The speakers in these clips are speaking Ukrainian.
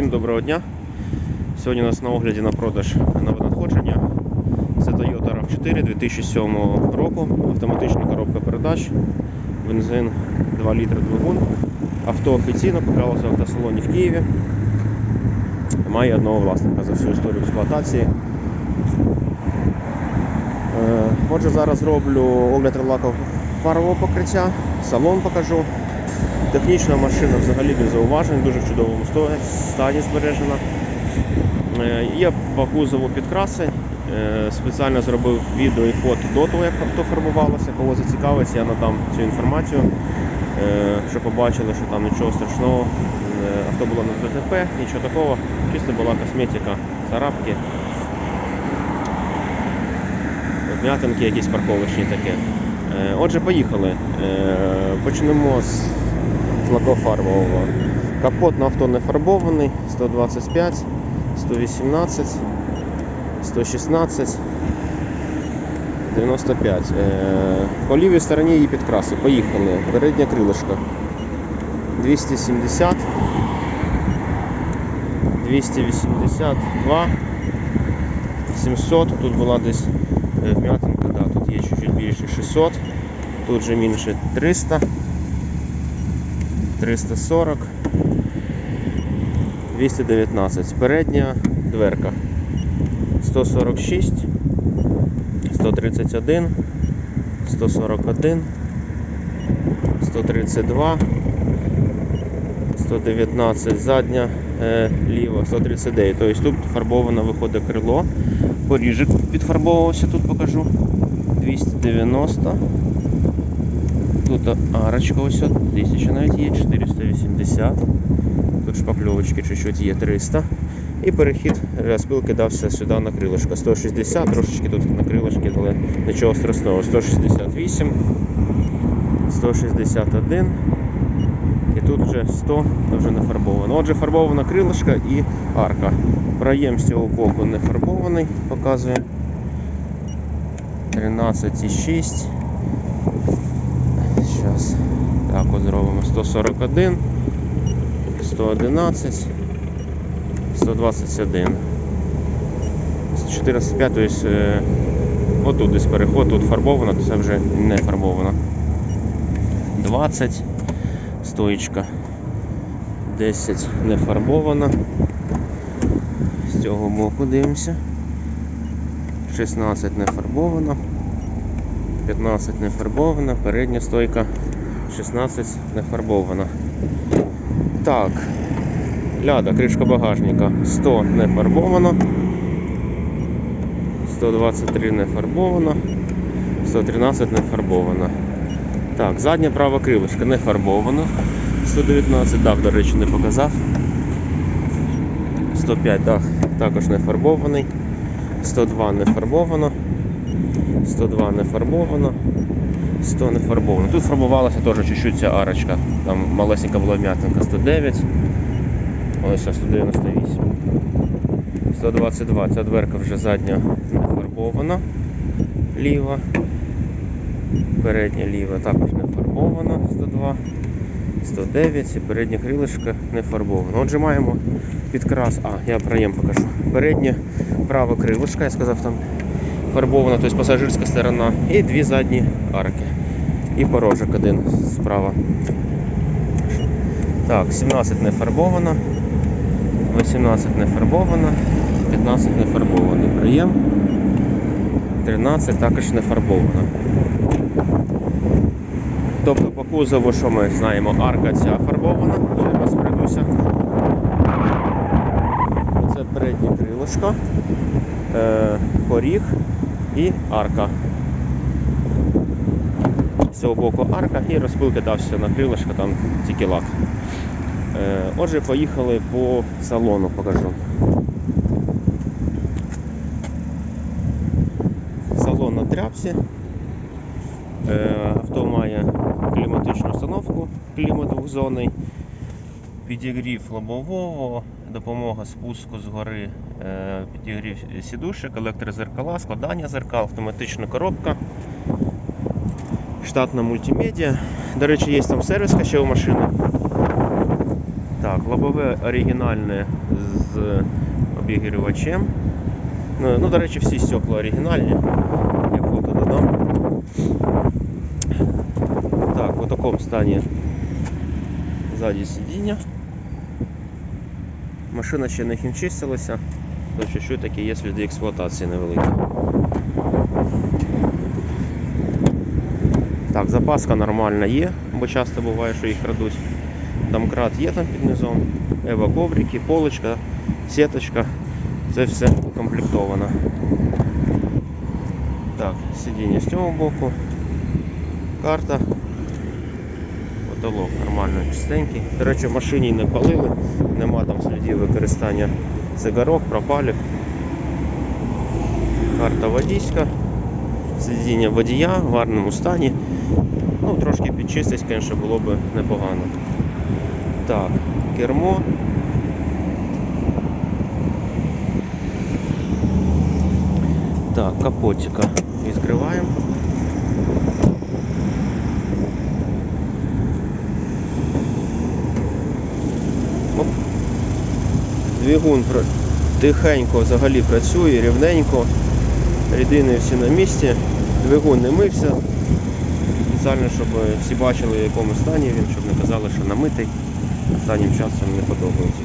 Всім доброго дня. Сьогодні у нас на огляді на продаж нове надходження. Це Toyota RAV4 2007 року, автоматична коробка передач, бензин 2 літри двигун. Авто офіційно куплялося в автосалоні в Києві. Має одного власника за всю історію експлуатації. Е, Отже, зараз роблю огляд релаку фарового покриття, салон покажу. Технічна машина взагалі без зауважень, дуже в чудовому стані збережена. Е, Є по кузову підкраси. Е, Спеціально зробив відео і фото до того, як авто фарбувалося. Кого зацікавиться, я надам цю інформацію, е, щоб побачили, що там нічого страшного. Авто було на ДТП, нічого такого. Чисто була косметика, царапки, вм'ятинки якісь парковочні таке. Отже, поїхали. Почнемо з лакофарбового. Капот на авто не фарбований, 125, 118, 116, 95. Е, По лівій стороні її підкраси. Поїхали. Передня крилишко. 270, 282, 700. Тут була десь е, вм'ятинка, да, тут є чуть-чуть більше 600, тут же менше 300. 340, 219. Передня дверка 146, 131, 141, 132, 119 задня е, ліва, 139. Тобто тут фарбовано виходить крило. Поріжик підфарбовувався, тут покажу. 290. Тут арочка ось от, 1000 навіть є, 480. Тут шпакльовочки чуть-чуть є 300. І перехід розпилки дався сюди на крилишко. 160, трошечки тут на крилишки, але нічого страшного. 168, 161. І тут вже 100 вже не фарбовано. Отже, фарбована крилишка і арка. Проєм з цього боку не фарбований, показує. 13,6. Зараз так от зробимо 141, 111, 121. 405, тобто отут десь переход, тут фарбовано, то це вже не фарбовано. 20, стоїчка. 10 не фарбована. З цього боку дивимося. 16 не фарбовано. 15 не фарбована, передня стойка 16 не фарбована. Так, ляда, кришка багажника 100 не фарбовано, 123 не фарбовано, 113 не фарбовано. Так, задня права крилишка не фарбована. 119 дах, до речі, не показав. 105 дах також не фарбований. 102 не фарбовано. 102 не фарбовано, 100 не фарбовано. Тут фарбувалася теж чуть-чуть ця арочка. Там малесенька була вм'ятинка 109. Ось 198. 122. Ця дверка вже задня не фарбована. Ліва. Передня ліва також не фарбована. 102. 109 і передня крилишка не фарбована. Отже, маємо підкрас. А, я проєм покажу. Передня права крилишка, я сказав там фарбована, тобто пасажирська сторона, і дві задні арки. І порожок один справа. Так, 17 не фарбована, 18 не фарбована, 15 не фарбований. Приєм. 13 також не фарбована. Тобто по кузову, що ми знаємо, арка ця фарбована, зараз пройдуся. Це переднє крилишко, е, поріг і арка. З цього боку арка і розпилки дався на крилишко, там тільки лак. Е, Отже, поїхали по салону, покажу. Салон на тряпсі. Е, Авто має кліматичну установку, клімат двохзонний, підігрів лобового, допомога спуску згори, підігрів сідушек, електрозеркала, складання зеркал, автоматична коробка, штатна мультимедіа. До речі, є там сервіска ще у машини. Так, лобове оригінальне з обігрівачем. Ну, ну, до речі, всі стекла оригінальні. Я фото додам. Так, у такому стані ззаді сидіння. Машина ще не хімчистилася, то чуть-чуть такі є сліди експлуатації невеликі. Так, запаска нормальна є, бо часто буває, що їх крадуть. Домкрат є там під низом, ева коврики, полочка, сіточка. Це все укомплектовано. Так, сидіння з цього боку, карта, потолок нормально чистенький. До речі, в машині не палили, нема там слідів використання цигарок, пропалів. Карта водійська, сидіння водія в гарному стані. Ну, трошки підчистить, звісно, було б непогано. Так, кермо. Так, капотика відкриваємо. Двигун тихенько взагалі працює, рівненько. Рідини всі на місці. Двигун не мився. Спеціально, щоб всі бачили, в якому стані він, щоб не казали, що намитий. Останнім часом не подобається.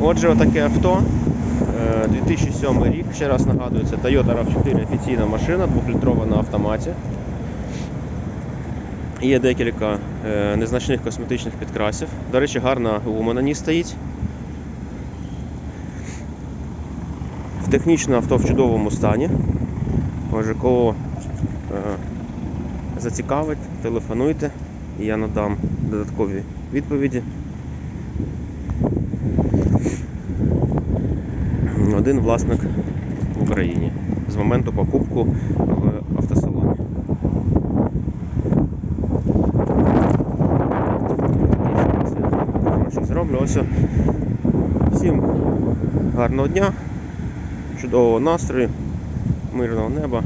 Отже, отаке авто. Е, 2007 рік, ще раз нагадую, це Toyota RAV4 офіційна машина, 2-літрова на автоматі. Є декілька е, незначних косметичних підкрасів. До речі, гарна гума на ній стоїть. Технічне авто в чудовому стані. Може, кого е, зацікавить, телефонуйте, і я надам додаткові відповіді. Один власник в Україні з моменту покупку в автосалоні. Ось. Всім гарного дня, чудового настрою, мирного неба.